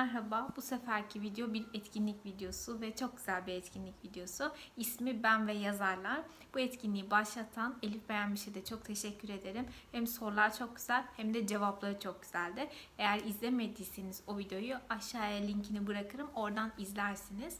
Merhaba, bu seferki video bir etkinlik videosu ve çok güzel bir etkinlik videosu. İsmi Ben ve Yazarlar. Bu etkinliği başlatan Elif Beğenmiş'e de çok teşekkür ederim. Hem sorular çok güzel hem de cevapları çok güzeldi. Eğer izlemediyseniz o videoyu aşağıya linkini bırakırım. Oradan izlersiniz.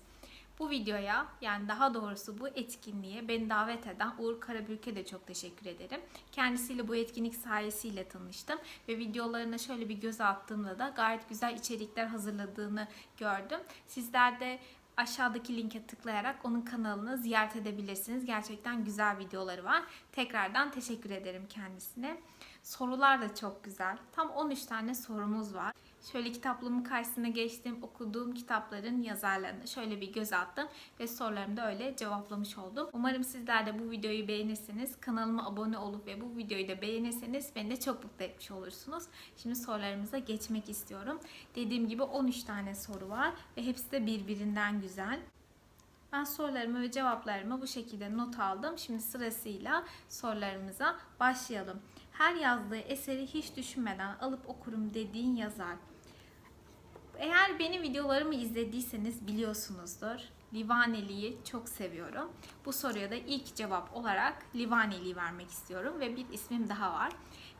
Bu videoya yani daha doğrusu bu etkinliğe beni davet eden Uğur Karabürk'e de çok teşekkür ederim. Kendisiyle bu etkinlik sayesiyle tanıştım ve videolarına şöyle bir göz attığımda da gayet güzel içerikler hazırladığını gördüm. Sizler de aşağıdaki linke tıklayarak onun kanalını ziyaret edebilirsiniz. Gerçekten güzel videoları var. Tekrardan teşekkür ederim kendisine. Sorular da çok güzel. Tam 13 tane sorumuz var. Şöyle kitaplığımın karşısına geçtim. Okuduğum kitapların yazarlarına şöyle bir göz attım. Ve sorularımı da öyle cevaplamış oldum. Umarım sizler de bu videoyu beğenirsiniz. Kanalıma abone olup ve bu videoyu da beğenirseniz beni de çok mutlu etmiş olursunuz. Şimdi sorularımıza geçmek istiyorum. Dediğim gibi 13 tane soru var. Ve hepsi de birbirinden güzel. Ben sorularımı ve cevaplarımı bu şekilde not aldım. Şimdi sırasıyla sorularımıza başlayalım. Her yazdığı eseri hiç düşünmeden alıp okurum dediğin yazar. Eğer benim videolarımı izlediyseniz biliyorsunuzdur. Livaneli'yi çok seviyorum. Bu soruya da ilk cevap olarak Livaneli'yi vermek istiyorum ve bir ismim daha var.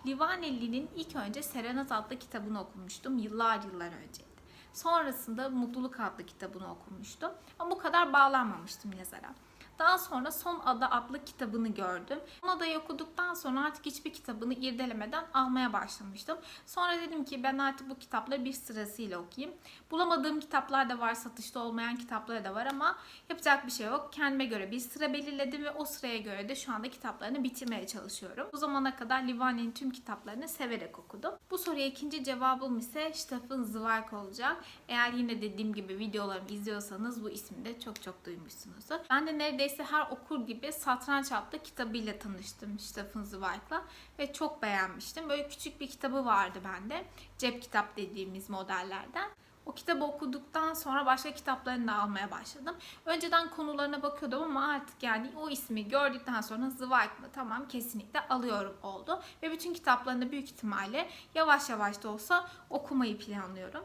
Livaneli'nin ilk önce Serenat adlı kitabını okumuştum yıllar yıllar önce. Sonrasında Mutluluk adlı kitabını okumuştum. Ama bu kadar bağlanmamıştım yazara. Daha sonra Son Ada adlı kitabını gördüm. Son Ada'yı okuduktan sonra artık hiçbir kitabını irdelemeden almaya başlamıştım. Sonra dedim ki ben artık bu kitapları bir sırasıyla okuyayım. Bulamadığım kitaplar da var, satışta olmayan kitapları da var ama yapacak bir şey yok. Kendime göre bir sıra belirledim ve o sıraya göre de şu anda kitaplarını bitirmeye çalışıyorum. Bu zamana kadar Livani'nin tüm kitaplarını severek okudum. Bu soruya ikinci cevabım ise Stefan Zweig olacak. Eğer yine dediğim gibi videolarımı izliyorsanız bu ismi de çok çok duymuşsunuzdur. Ben de neredeyse her okur gibi Satranç adlı kitabıyla tanıştım Stefan Zweig'la ve çok beğenmiştim. Böyle küçük bir kitabı vardı bende. Cep kitap dediğimiz modellerden. O kitabı okuduktan sonra başka kitaplarını da almaya başladım. Önceden konularına bakıyordum ama artık yani o ismi gördükten sonra Zweig mı tamam kesinlikle alıyorum oldu. Ve bütün kitaplarını büyük ihtimalle yavaş yavaş da olsa okumayı planlıyorum.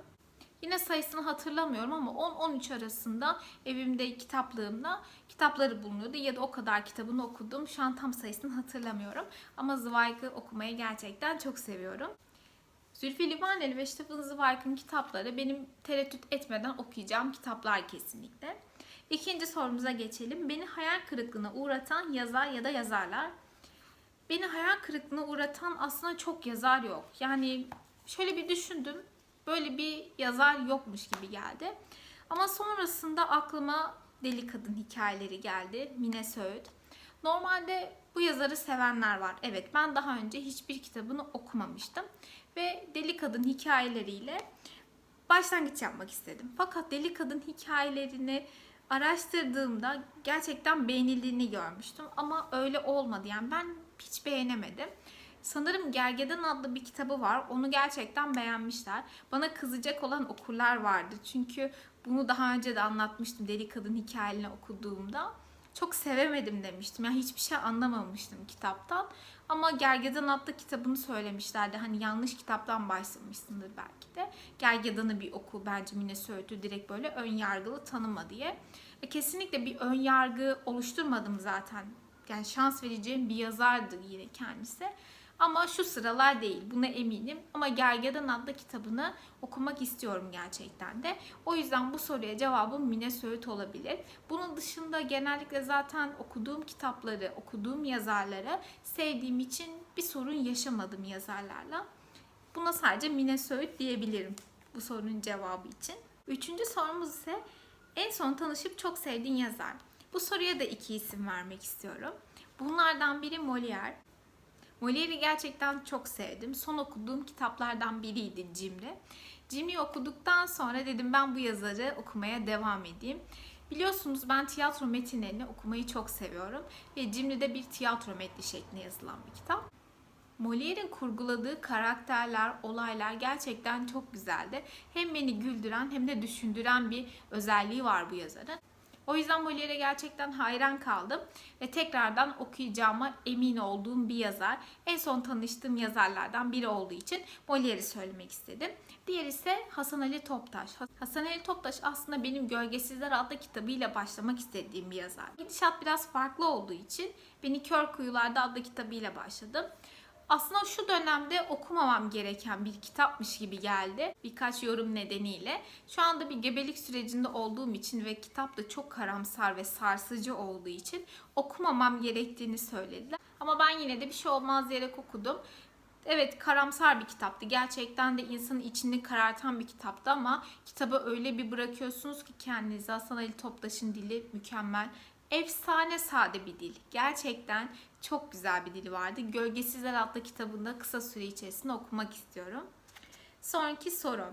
Yine sayısını hatırlamıyorum ama 10-13 arasında evimde kitaplığımda kitapları bulunuyordu ya da o kadar kitabını okudum. Şu an tam sayısını hatırlamıyorum. Ama Zweig'ı okumayı gerçekten çok seviyorum. Zülfü Livaneli ve Stefan Zweig'ın kitapları benim tereddüt etmeden okuyacağım kitaplar kesinlikle. İkinci sorumuza geçelim. Beni hayal kırıklığına uğratan yazar ya da yazarlar. Beni hayal kırıklığına uğratan aslında çok yazar yok. Yani şöyle bir düşündüm. Böyle bir yazar yokmuş gibi geldi. Ama sonrasında aklıma Deli Kadın hikayeleri geldi. Mine Söğüt. Normalde bu yazarı sevenler var. Evet ben daha önce hiçbir kitabını okumamıştım. Ve Deli Kadın hikayeleriyle başlangıç yapmak istedim. Fakat Deli Kadın hikayelerini araştırdığımda gerçekten beğenildiğini görmüştüm. Ama öyle olmadı. Yani ben hiç beğenemedim. Sanırım Gergedan adlı bir kitabı var. Onu gerçekten beğenmişler. Bana kızacak olan okurlar vardı. Çünkü bunu daha önce de anlatmıştım Deli Kadın hikayelerini okuduğumda. Çok sevemedim demiştim. Yani hiçbir şey anlamamıştım kitaptan. Ama Gergedan adlı kitabını söylemişlerdi. Hani yanlış kitaptan başlamışsındır belki de. Gergedan'ı bir oku bence Mine Söğüt'ü direkt böyle ön yargılı tanıma diye. Ve kesinlikle bir ön yargı oluşturmadım zaten. Yani şans vereceğim bir yazardı yine kendisi. Ama şu sıralar değil. Buna eminim. Ama Gergedan adlı kitabını okumak istiyorum gerçekten de. O yüzden bu soruya cevabım Mine Söğüt olabilir. Bunun dışında genellikle zaten okuduğum kitapları, okuduğum yazarları sevdiğim için bir sorun yaşamadım yazarlarla. Buna sadece Mine Söğüt diyebilirim bu sorunun cevabı için. Üçüncü sorumuz ise en son tanışıp çok sevdiğin yazar. Bu soruya da iki isim vermek istiyorum. Bunlardan biri Molière, Molière'i gerçekten çok sevdim. Son okuduğum kitaplardan biriydi Cimri. Cimri'yi okuduktan sonra dedim ben bu yazarı okumaya devam edeyim. Biliyorsunuz ben tiyatro metinlerini okumayı çok seviyorum. Ve Cimri de bir tiyatro metni şeklinde yazılan bir kitap. Molière'in kurguladığı karakterler, olaylar gerçekten çok güzeldi. Hem beni güldüren hem de düşündüren bir özelliği var bu yazarın. O yüzden Molière'e gerçekten hayran kaldım ve tekrardan okuyacağıma emin olduğum bir yazar. En son tanıştığım yazarlardan biri olduğu için Molière'i söylemek istedim. Diğer ise Hasan Ali Toptaş. Hasan Ali Toptaş aslında benim Gölgesizler adlı kitabıyla başlamak istediğim bir yazar. Gidişat biraz farklı olduğu için Beni Kör Kuyularda adlı kitabıyla başladım. Aslında şu dönemde okumamam gereken bir kitapmış gibi geldi. Birkaç yorum nedeniyle. Şu anda bir gebelik sürecinde olduğum için ve kitap da çok karamsar ve sarsıcı olduğu için okumamam gerektiğini söylediler. Ama ben yine de bir şey olmaz diyerek okudum. Evet karamsar bir kitaptı. Gerçekten de insanın içini karartan bir kitaptı ama kitabı öyle bir bırakıyorsunuz ki kendinizi. Hasan Ali Toptaş'ın dili mükemmel. Efsane sade bir dil. Gerçekten çok güzel bir dili vardı. Gölgesizler adlı kitabında kısa süre içerisinde okumak istiyorum. Sonraki soru.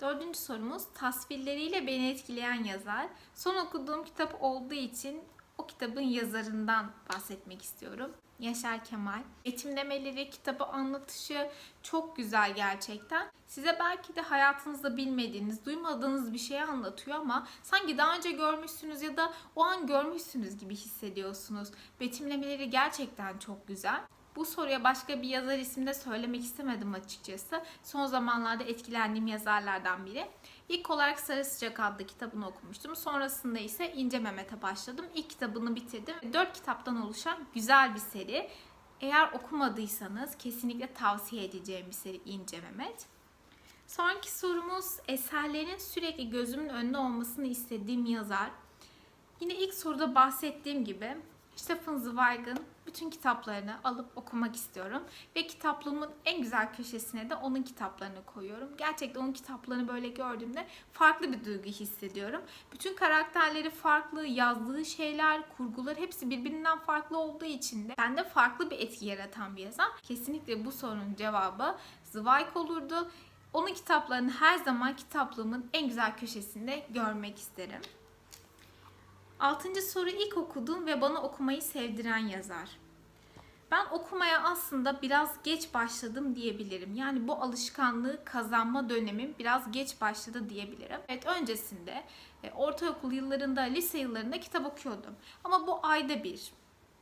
Dördüncü sorumuz tasvirleriyle beni etkileyen yazar. Son okuduğum kitap olduğu için o kitabın yazarından bahsetmek istiyorum. Yaşar Kemal. Betimlemeleri, kitabı anlatışı çok güzel gerçekten. Size belki de hayatınızda bilmediğiniz, duymadığınız bir şeyi anlatıyor ama sanki daha önce görmüşsünüz ya da o an görmüşsünüz gibi hissediyorsunuz. Betimlemeleri gerçekten çok güzel. Bu soruya başka bir yazar ismi de söylemek istemedim açıkçası. Son zamanlarda etkilendiğim yazarlardan biri. İlk olarak Sarı Sıcak adlı kitabını okumuştum. Sonrasında ise İnce Mehmet'e başladım. İlk kitabını bitirdim. Dört kitaptan oluşan güzel bir seri. Eğer okumadıysanız kesinlikle tavsiye edeceğim bir seri İnce Mehmet. Sonraki sorumuz eserlerin sürekli gözümün önünde olmasını istediğim yazar. Yine ilk soruda bahsettiğim gibi Stephen Zweig'ın bütün kitaplarını alıp okumak istiyorum. Ve kitaplığımın en güzel köşesine de onun kitaplarını koyuyorum. Gerçekten onun kitaplarını böyle gördüğümde farklı bir duygu hissediyorum. Bütün karakterleri farklı, yazdığı şeyler, kurgular hepsi birbirinden farklı olduğu için de bende farklı bir etki yaratan bir yazar. Kesinlikle bu sorunun cevabı Zweig olurdu. Onun kitaplarını her zaman kitaplığımın en güzel köşesinde görmek isterim. Altıncı soru ilk okuduğum ve bana okumayı sevdiren yazar. Ben okumaya aslında biraz geç başladım diyebilirim. Yani bu alışkanlığı kazanma dönemim biraz geç başladı diyebilirim. Evet öncesinde e, ortaokul yıllarında, lise yıllarında kitap okuyordum. Ama bu ayda bir,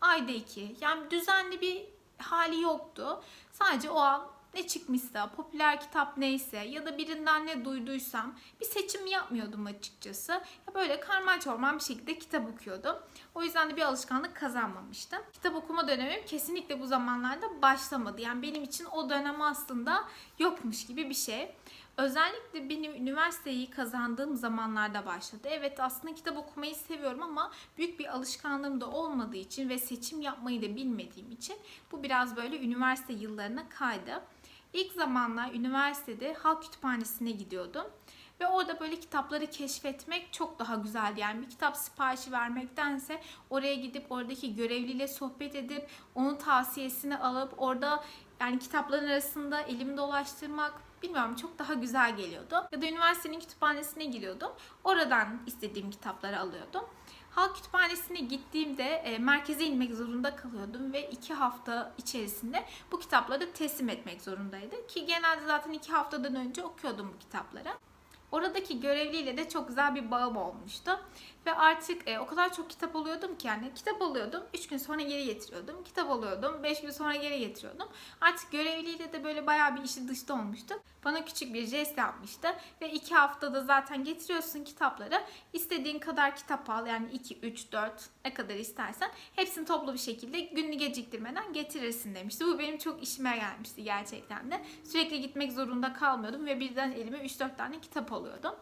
ayda iki. Yani düzenli bir hali yoktu. Sadece o an ne çıkmışsa, popüler kitap neyse ya da birinden ne duyduysam bir seçim yapmıyordum açıkçası. Ya böyle karman çorman bir şekilde kitap okuyordum. O yüzden de bir alışkanlık kazanmamıştım. Kitap okuma dönemim kesinlikle bu zamanlarda başlamadı. Yani benim için o dönem aslında yokmuş gibi bir şey. Özellikle benim üniversiteyi kazandığım zamanlarda başladı. Evet aslında kitap okumayı seviyorum ama büyük bir alışkanlığım da olmadığı için ve seçim yapmayı da bilmediğim için bu biraz böyle üniversite yıllarına kaydı. İlk zamanlar üniversitede halk kütüphanesine gidiyordum. Ve orada böyle kitapları keşfetmek çok daha güzeldi. Yani bir kitap siparişi vermektense oraya gidip oradaki görevliyle sohbet edip onun tavsiyesini alıp orada yani kitapların arasında elimi dolaştırmak bilmiyorum çok daha güzel geliyordu. Ya da üniversitenin kütüphanesine giriyordum. Oradan istediğim kitapları alıyordum. Halk kütüphanesine gittiğimde e, merkeze inmek zorunda kalıyordum ve iki hafta içerisinde bu kitapları teslim etmek zorundaydı. Ki genelde zaten iki haftadan önce okuyordum bu kitapları. Oradaki görevliyle de çok güzel bir bağım olmuştu. Ve artık e, o kadar çok kitap alıyordum ki yani kitap alıyordum 3 gün sonra geri getiriyordum. Kitap alıyordum 5 gün sonra geri getiriyordum. Artık görevliyle de böyle bayağı bir işi dışta olmuştu. Bana küçük bir jest yapmıştı. Ve 2 haftada zaten getiriyorsun kitapları. İstediğin kadar kitap al yani 2, 3, 4 ne kadar istersen. Hepsini toplu bir şekilde gününü geciktirmeden getirirsin demişti. Bu benim çok işime gelmişti gerçekten de. Sürekli gitmek zorunda kalmıyordum ve birden elime 3-4 tane kitap alıyordum.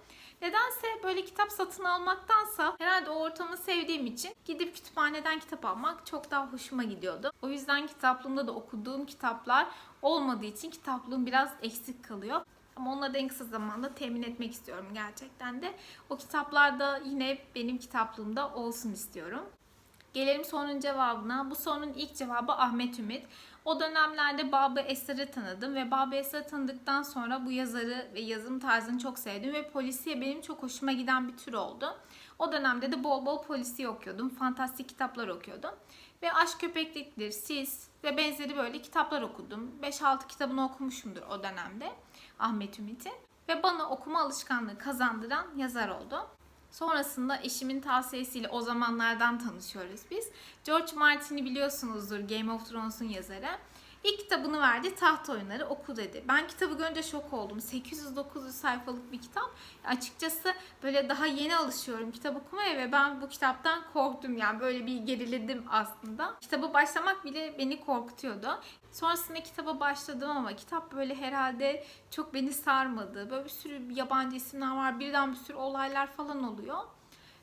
Nedense böyle kitap satın almaktansa herhalde o ortamı sevdiğim için gidip kütüphaneden kitap almak çok daha hoşuma gidiyordu. O yüzden kitaplığımda da okuduğum kitaplar olmadığı için kitaplığım biraz eksik kalıyor. Ama onları da en kısa zamanda temin etmek istiyorum gerçekten de. O kitaplar da yine benim kitaplığımda olsun istiyorum. Gelelim sorunun cevabına. Bu sorunun ilk cevabı Ahmet Ümit. O dönemlerde Babı Esrar'ı tanıdım ve Babı Esrar'ı tanıdıktan sonra bu yazarı ve yazım tarzını çok sevdim ve polisiye benim çok hoşuma giden bir tür oldu. O dönemde de bol bol polisiye okuyordum, fantastik kitaplar okuyordum. Ve Aşk Köpekliktir, Sis ve benzeri böyle kitaplar okudum. 5-6 kitabını okumuşumdur o dönemde Ahmet Ümit'in. Ve bana okuma alışkanlığı kazandıran yazar oldu. Sonrasında eşimin tavsiyesiyle o zamanlardan tanışıyoruz biz. George Martin'i biliyorsunuzdur Game of Thrones'un yazarı. İlk kitabını verdi Taht Oyunları oku dedi. Ben kitabı görünce şok oldum. 800-900 sayfalık bir kitap. Açıkçası böyle daha yeni alışıyorum kitap okumaya ve ben bu kitaptan korktum yani böyle bir geriledim aslında. Kitaba başlamak bile beni korkutuyordu. Sonrasında kitaba başladım ama kitap böyle herhalde çok beni sarmadı. Böyle bir sürü yabancı isimler var. Birden bir sürü olaylar falan oluyor.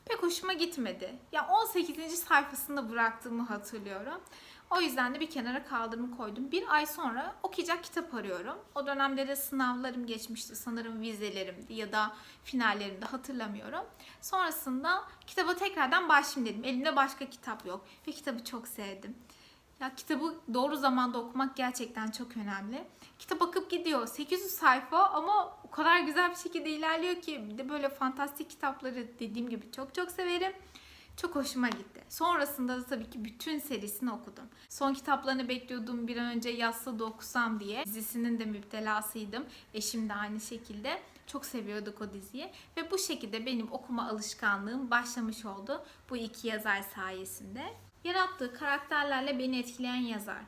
Pek hoşuma gitmedi. Ya 18. sayfasında bıraktığımı hatırlıyorum. O yüzden de bir kenara kaldırımı koydum. Bir ay sonra okuyacak kitap arıyorum. O dönemde de sınavlarım geçmişti. Sanırım vizelerimdi ya da finallerimde hatırlamıyorum. Sonrasında kitaba tekrardan başlayayım dedim. Elimde başka kitap yok. Ve kitabı çok sevdim. Ya kitabı doğru zamanda okumak gerçekten çok önemli. Kitap akıp gidiyor. 800 sayfa ama o kadar güzel bir şekilde ilerliyor ki bir de böyle fantastik kitapları dediğim gibi çok çok severim. Çok hoşuma gitti. Sonrasında da tabii ki bütün serisini okudum. Son kitaplarını bekliyordum bir an önce yazsa da okusam diye. Dizisinin de müptelasıydım. Eşim de aynı şekilde. Çok seviyorduk o diziyi. Ve bu şekilde benim okuma alışkanlığım başlamış oldu. Bu iki yazar sayesinde. Yarattığı karakterlerle beni etkileyen yazar.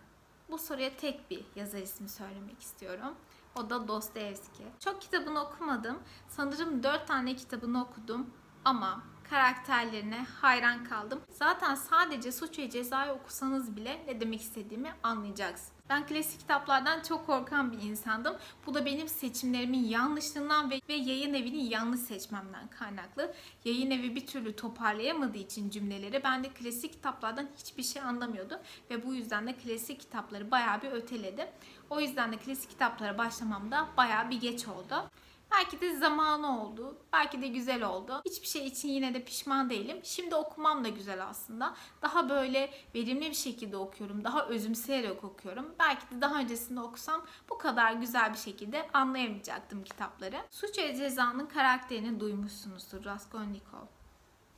Bu soruya tek bir yazar ismi söylemek istiyorum. O da Dostoyevski. Çok kitabını okumadım. Sanırım 4 tane kitabını okudum ama karakterlerine hayran kaldım. Zaten sadece Suç ve Ceza'yı okusanız bile ne demek istediğimi anlayacaksınız. Ben klasik kitaplardan çok korkan bir insandım. Bu da benim seçimlerimin yanlışlığından ve, ve yayın evini yanlış seçmemden kaynaklı. Yayın evi bir türlü toparlayamadığı için cümleleri ben de klasik kitaplardan hiçbir şey anlamıyordum. Ve bu yüzden de klasik kitapları bayağı bir öteledim. O yüzden de klasik kitaplara başlamamda bayağı bir geç oldu. Belki de zamanı oldu. Belki de güzel oldu. Hiçbir şey için yine de pişman değilim. Şimdi okumam da güzel aslında. Daha böyle verimli bir şekilde okuyorum. Daha özümseyerek okuyorum. Belki de daha öncesinde okusam bu kadar güzel bir şekilde anlayamayacaktım kitapları. Suç ve Ceza'nın karakterini duymuşsunuzdur Raskolnikov.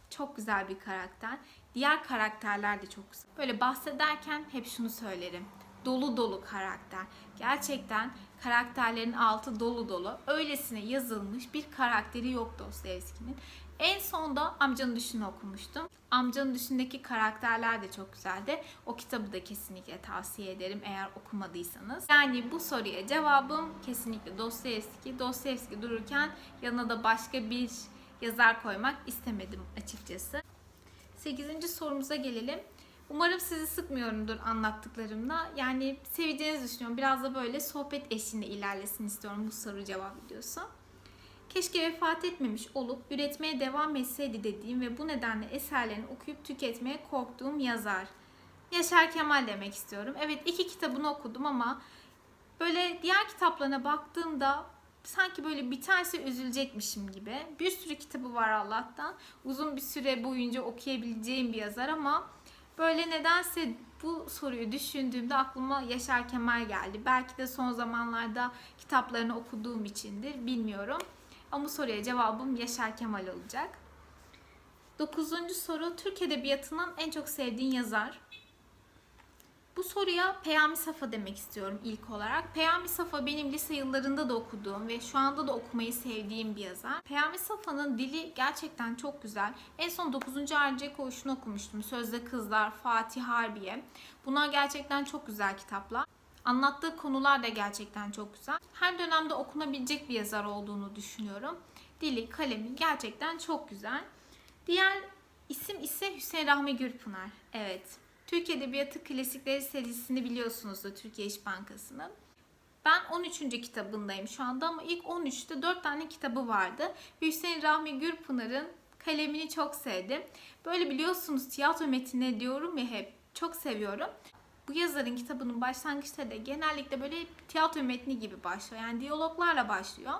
Çok güzel bir karakter. Diğer karakterler de çok güzel. Böyle bahsederken hep şunu söylerim. Dolu dolu karakter. Gerçekten karakterlerin altı dolu dolu. Öylesine yazılmış bir karakteri yok Dostoyevski'nin. En son da Amcanın Düşünü okumuştum. Amcanın Düşünü'ndeki karakterler de çok güzeldi. O kitabı da kesinlikle tavsiye ederim eğer okumadıysanız. Yani bu soruya cevabım kesinlikle Dostoyevski. Dostoyevski dururken yanına da başka bir yazar koymak istemedim açıkçası. 8. sorumuza gelelim. Umarım sizi sıkmıyorumdur anlattıklarımla. Yani seveceğinizi düşünüyorum. Biraz da böyle sohbet eşliğinde ilerlesin istiyorum bu soru cevap videosu. Keşke vefat etmemiş olup üretmeye devam etseydi dediğim ve bu nedenle eserlerini okuyup tüketmeye korktuğum yazar. Yaşar Kemal demek istiyorum. Evet iki kitabını okudum ama böyle diğer kitaplarına baktığımda sanki böyle biterse üzülecekmişim gibi. Bir sürü kitabı var Allah'tan. Uzun bir süre boyunca okuyabileceğim bir yazar ama Böyle nedense bu soruyu düşündüğümde aklıma Yaşar Kemal geldi. Belki de son zamanlarda kitaplarını okuduğum içindir, bilmiyorum. Ama soruya cevabım Yaşar Kemal olacak. Dokuzuncu soru, Türk Edebiyatı'nın en çok sevdiğin yazar. Bu soruya Peyami Safa demek istiyorum ilk olarak. Peyami Safa benim lise yıllarında da okuduğum ve şu anda da okumayı sevdiğim bir yazar. Peyami Safa'nın dili gerçekten çok güzel. En son 9. Harciye Koğuşu'nu okumuştum. Sözde Kızlar, Fatih Harbiye. Bunlar gerçekten çok güzel kitaplar. Anlattığı konular da gerçekten çok güzel. Her dönemde okunabilecek bir yazar olduğunu düşünüyorum. Dili, kalemi gerçekten çok güzel. Diğer isim ise Hüseyin Rahmi Gürpınar. Evet, Türk Edebiyatı Klasikleri serisini biliyorsunuzdur Türkiye İş Bankası'nın. Ben 13. kitabındayım şu anda ama ilk 13'te 4 tane kitabı vardı. Hüseyin Rahmi Gürpınar'ın kalemini çok sevdim. Böyle biliyorsunuz tiyatro metinleri diyorum ya hep çok seviyorum. Bu yazarın kitabının başlangıçta da genellikle böyle tiyatro metni gibi başlıyor. Yani diyaloglarla başlıyor.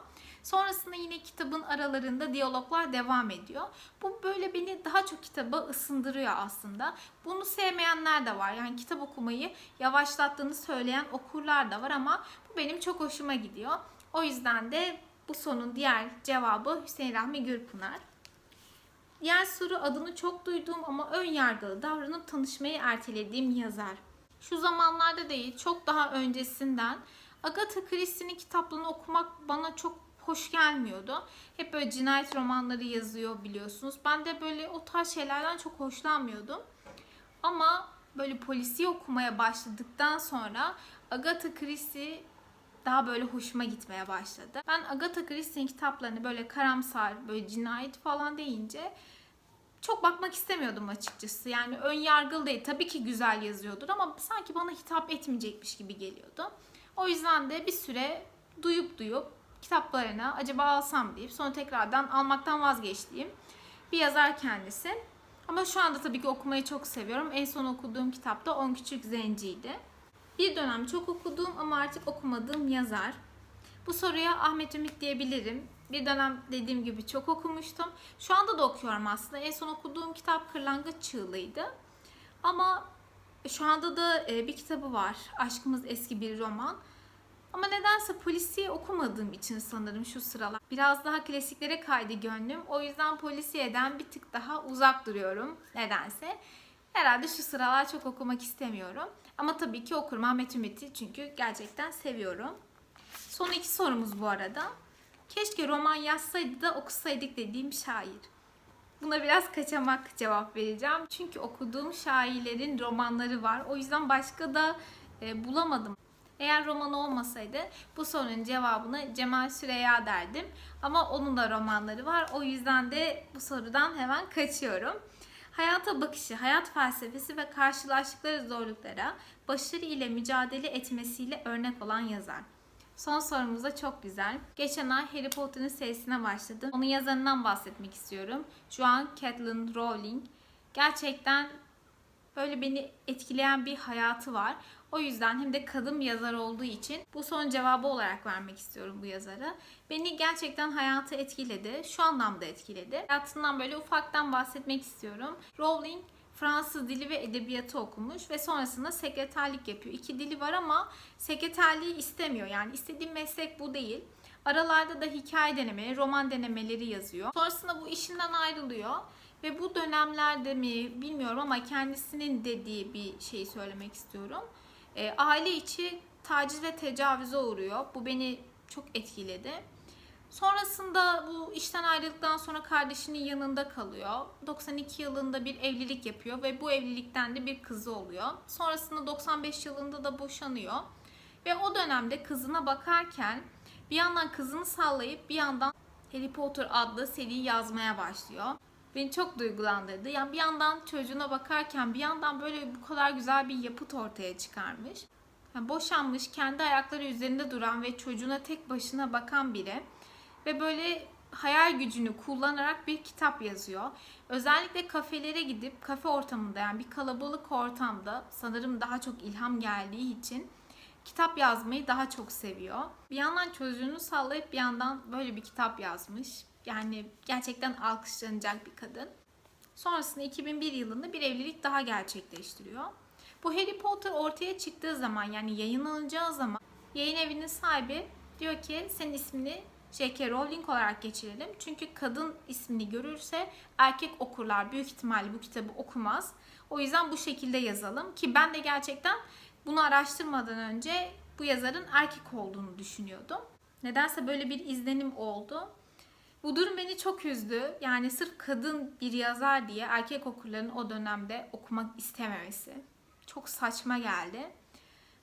Sonrasında yine kitabın aralarında diyaloglar devam ediyor. Bu böyle beni daha çok kitaba ısındırıyor aslında. Bunu sevmeyenler de var. Yani kitap okumayı yavaşlattığını söyleyen okurlar da var ama bu benim çok hoşuma gidiyor. O yüzden de bu sorunun diğer cevabı Hüseyin Rahmi Gürpınar. Diğer soru adını çok duyduğum ama ön yargılı davranıp tanışmayı ertelediğim yazar. Şu zamanlarda değil, çok daha öncesinden Agatha Christie'nin kitaplarını okumak bana çok hoş gelmiyordu. Hep böyle cinayet romanları yazıyor biliyorsunuz. Ben de böyle o tarz şeylerden çok hoşlanmıyordum. Ama böyle polisi okumaya başladıktan sonra Agatha Christie daha böyle hoşuma gitmeye başladı. Ben Agatha Christie'nin kitaplarını böyle karamsar, böyle cinayet falan deyince çok bakmak istemiyordum açıkçası. Yani ön yargılı değil. Tabii ki güzel yazıyordur ama sanki bana hitap etmeyecekmiş gibi geliyordu. O yüzden de bir süre duyup duyup kitaplarını acaba alsam deyip sonra tekrardan almaktan vazgeçtiğim bir yazar kendisi. Ama şu anda tabii ki okumayı çok seviyorum. En son okuduğum kitap da On Küçük Zenci'ydi. Bir dönem çok okuduğum ama artık okumadığım yazar. Bu soruya Ahmet Ümit diyebilirim. Bir dönem dediğim gibi çok okumuştum. Şu anda da okuyorum aslında. En son okuduğum kitap Kırlangıç Çığlığı'ydı. Ama şu anda da e, bir kitabı var. Aşkımız Eski Bir Roman. Ama nedense polisiye okumadığım için sanırım şu sıralar. Biraz daha klasiklere kaydı gönlüm. O yüzden polisiyeden bir tık daha uzak duruyorum nedense. Herhalde şu sıralar çok okumak istemiyorum. Ama tabii ki okurum Ahmet Ümit'i çünkü gerçekten seviyorum. Son iki sorumuz bu arada. Keşke roman yazsaydı da okusaydık dediğim şair. Buna biraz kaçamak cevap vereceğim. Çünkü okuduğum şairlerin romanları var. O yüzden başka da e, bulamadım. Eğer roman olmasaydı bu sorunun cevabını Cemal Süreya derdim. Ama onun da romanları var. O yüzden de bu sorudan hemen kaçıyorum. Hayata bakışı, hayat felsefesi ve karşılaştıkları zorluklara başarı ile mücadele etmesiyle örnek olan yazar. Son sorumuz da çok güzel. Geçen ay Harry Potter'ın serisine başladım. Onun yazarından bahsetmek istiyorum. Joan Catlin Rowling. Gerçekten böyle beni etkileyen bir hayatı var. O yüzden hem de kadın bir yazar olduğu için bu son cevabı olarak vermek istiyorum bu yazara. Beni gerçekten hayatı etkiledi. Şu anlamda etkiledi. Hayatından böyle ufaktan bahsetmek istiyorum. Rowling Fransız dili ve edebiyatı okumuş ve sonrasında sekreterlik yapıyor. İki dili var ama sekreterliği istemiyor. Yani istediğim meslek bu değil. Aralarda da hikaye denemeleri, roman denemeleri yazıyor. Sonrasında bu işinden ayrılıyor. Ve bu dönemlerde mi bilmiyorum ama kendisinin dediği bir şeyi söylemek istiyorum. E, aile içi taciz ve tecavüze uğruyor. Bu beni çok etkiledi. Sonrasında bu işten ayrıldıktan sonra kardeşinin yanında kalıyor. 92 yılında bir evlilik yapıyor ve bu evlilikten de bir kızı oluyor. Sonrasında 95 yılında da boşanıyor. Ve o dönemde kızına bakarken bir yandan kızını sallayıp bir yandan Harry Potter adlı seriyi yazmaya başlıyor. Beni çok duygulandırdı. Yani bir yandan çocuğuna bakarken bir yandan böyle bu kadar güzel bir yapıt ortaya çıkarmış. Yani boşanmış, kendi ayakları üzerinde duran ve çocuğuna tek başına bakan biri ve böyle hayal gücünü kullanarak bir kitap yazıyor. Özellikle kafelere gidip kafe ortamında yani bir kalabalık ortamda sanırım daha çok ilham geldiği için kitap yazmayı daha çok seviyor. Bir yandan çocuğunu sallayıp bir yandan böyle bir kitap yazmış. Yani gerçekten alkışlanacak bir kadın. Sonrasında 2001 yılında bir evlilik daha gerçekleştiriyor. Bu Harry Potter ortaya çıktığı zaman yani yayınlanacağı zaman yayın evinin sahibi diyor ki senin ismini J.K. Rowling olarak geçirelim. Çünkü kadın ismini görürse erkek okurlar büyük ihtimalle bu kitabı okumaz. O yüzden bu şekilde yazalım ki ben de gerçekten bunu araştırmadan önce bu yazarın erkek olduğunu düşünüyordum. Nedense böyle bir izlenim oldu. Bu durum beni çok üzdü. Yani sırf kadın bir yazar diye erkek okurların o dönemde okumak istememesi. Çok saçma geldi.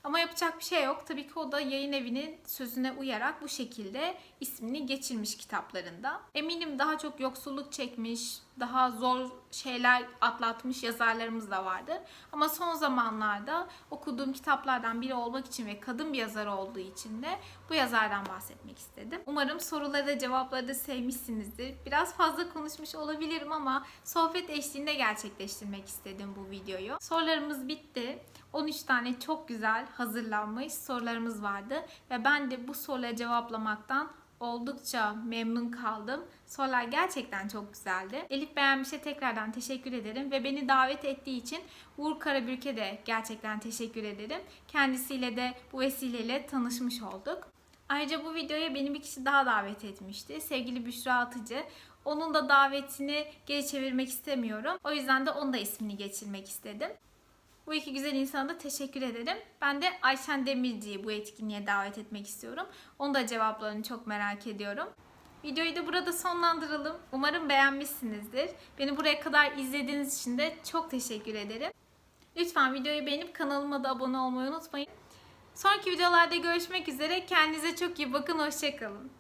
Ama yapacak bir şey yok. Tabii ki o da yayın evinin sözüne uyarak bu şekilde ismini geçirmiş kitaplarında. Eminim daha çok yoksulluk çekmiş, daha zor şeyler atlatmış yazarlarımız da vardır. Ama son zamanlarda okuduğum kitaplardan biri olmak için ve kadın bir yazar olduğu için de bu yazardan bahsetmek istedim. Umarım soruları da cevapları da sevmişsinizdir. Biraz fazla konuşmuş olabilirim ama sohbet eşliğinde gerçekleştirmek istedim bu videoyu. Sorularımız bitti. 13 tane çok güzel hazırlanmış sorularımız vardı ve ben de bu soruları cevaplamaktan oldukça memnun kaldım. Sorular gerçekten çok güzeldi. Elif Beğenmiş'e tekrardan teşekkür ederim ve beni davet ettiği için Uğur Karabürk'e de gerçekten teşekkür ederim. Kendisiyle de bu vesileyle tanışmış olduk. Ayrıca bu videoya beni bir kişi daha davet etmişti. Sevgili Büşra Atıcı. Onun da davetini geri çevirmek istemiyorum. O yüzden de onun da ismini geçirmek istedim. Bu iki güzel insana da teşekkür ederim. Ben de Ayşen Demirci'yi bu etkinliğe davet etmek istiyorum. Onun da cevaplarını çok merak ediyorum. Videoyu da burada sonlandıralım. Umarım beğenmişsinizdir. Beni buraya kadar izlediğiniz için de çok teşekkür ederim. Lütfen videoyu beğenip kanalıma da abone olmayı unutmayın. Sonraki videolarda görüşmek üzere. Kendinize çok iyi bakın. Hoşçakalın.